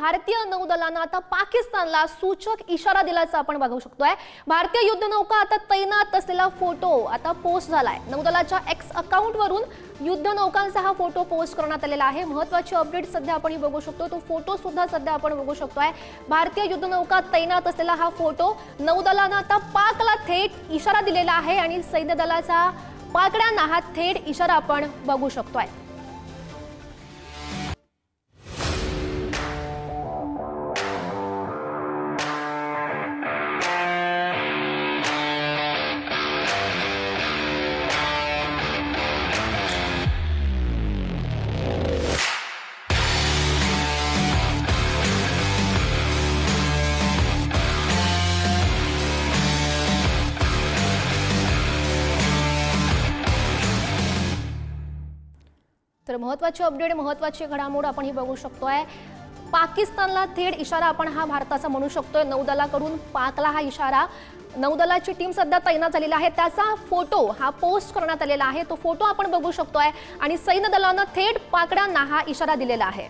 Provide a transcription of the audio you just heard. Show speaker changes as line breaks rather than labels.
भारतीय नौदलानं आता पाकिस्तानला सूचक इशारा दिल्याचं आपण बघू शकतोय. भारतीय युद्धनौका आता तैनात असलेला फोटो आता पोस्ट झालाय. नौदलाच्या एक्स अकाउंटवरून युद्धनौकांचा हा फोटो पोस्ट करण्यात आलेला आहे. महत्वाची अपडेट सध्या आपण बघू शकतो. तो फोटो सुद्धा सध्या आपण बघू शकतोय. भारतीय युद्धनौका तैनात असलेला हा फोटो नौदलानं आता पाकला थेट इशारा दिलेला आहे आणि सैन्य दलाचा पाकड्यांना हा थेट इशारा आपण बघू शकतोय. तर महत्वाची अपडेट महत्वाची घडामोड आपण ही बघू शकतोय. पाकिस्तानला थेट इशारा आपण हा भारताचा म्हणू शकतोय. नौदलाकडून पाकला हा इशारा. नौदलाची टीम सध्या तैनात झालेली आहे. त्याचा फोटो हा पोस्ट करण्यात आलेला आहे. तो फोटो आपण बघू शकतोय. आणि सैन्य दलानं थेट पाकड्यांना हा इशारा दिलेला आहे.